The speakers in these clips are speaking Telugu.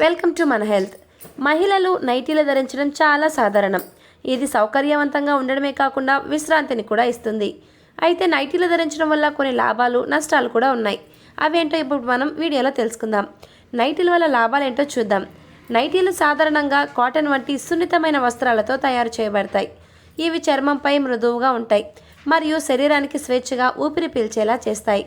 వెల్కమ్ టు మన హెల్త్. మహిళలు నైటీలు ధరించడం చాలా సాధారణం. ఇది సౌకర్యవంతంగా ఉండడమే కాకుండా విశ్రాంతిని కూడా ఇస్తుంది. అయితే నైటీలు ధరించడం వల్ల కొన్ని లాభాలు నష్టాలు కూడా ఉన్నాయి. అవేంటో ఇప్పుడు మనం వీడియోలో తెలుసుకుందాం. నైటీల వల్ల లాభాలు ఏంటో చూద్దాం. నైటీలు సాధారణంగా కాటన్ వంటి సున్నితమైన వస్త్రాలతో తయారు చేయబడతాయి. ఇవి చర్మంపై మృదువుగా ఉంటాయి మరియు శరీరానికి స్వేచ్ఛగా ఊపిరి పీల్చేలా చేస్తాయి.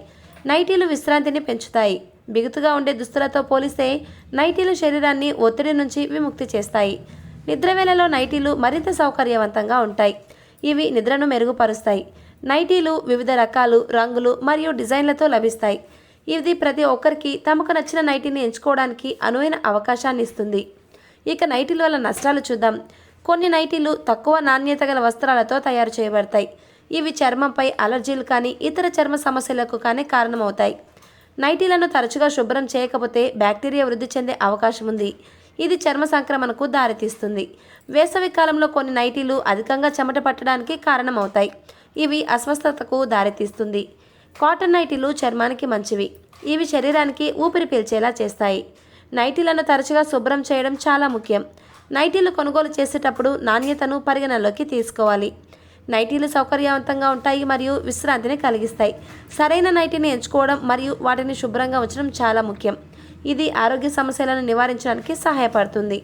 నైటీలు విశ్రాంతిని పెంచుతాయి. బిగుతుగా ఉండే దుస్తులతో పోలిస్తే నైటీలు శరీరాన్ని ఒత్తిడి నుంచి విముక్తి చేస్తాయి. నిద్ర వేళలో నైటీలు మరింత సౌకర్యవంతంగా ఉంటాయి. ఇవి నిద్రను మెరుగుపరుస్తాయి. నైటీలు వివిధ రకాలు రంగులు మరియు డిజైన్లతో లభిస్తాయి. ఇది ప్రతి ఒక్కరికి తమకు నచ్చిన నైటీని ఎంచుకోవడానికి అనువైన అవకాశాన్ని ఇస్తుంది. ఇక నైటీల వల్ల నష్టాలు చూద్దాం. కొన్ని నైటీలు తక్కువ నాణ్యత గల వస్త్రాలతో తయారు చేయబడతాయి. ఇవి చర్మంపై అలర్జీలు కానీ ఇతర చర్మ సమస్యలకు కానీ కారణమవుతాయి. నైటీలను తరచుగా శుభ్రం చేయకపోతే బ్యాక్టీరియా వృద్ధి చెందే అవకాశం ఉంది. ఇది చర్మ సంక్రమణకు దారితీస్తుంది. వేసవి కాలంలో కొన్ని నైటీలు అధికంగా చెమట పట్టడానికి కారణమవుతాయి. ఇవి అస్వస్థతకు దారితీస్తుంది. కాటన్ నైటీలు చర్మానికి మంచివి. ఇవి శరీరానికి ఊపిరి పీల్చేలా చేస్తాయి. నైటీలను తరచుగా శుభ్రం చేయడం చాలా ముఖ్యం. నైటీలు కొనుగోలు చేసేటప్పుడు నాణ్యతను పరిగణలోకి తీసుకోవాలి. నైటీలు సౌకర్యవంతంగా ఉంటాయి మరియు విశ్రాంతిని కలిగిస్తాయి. సరైన నైటీని ఎంచుకోవడం మరియు వాటిని శుభ్రంగా ఉంచడం చాలా ముఖ్యం. ఇది ఆరోగ్య సమస్యలను నివారించడానికి సహాయపడుతుంది.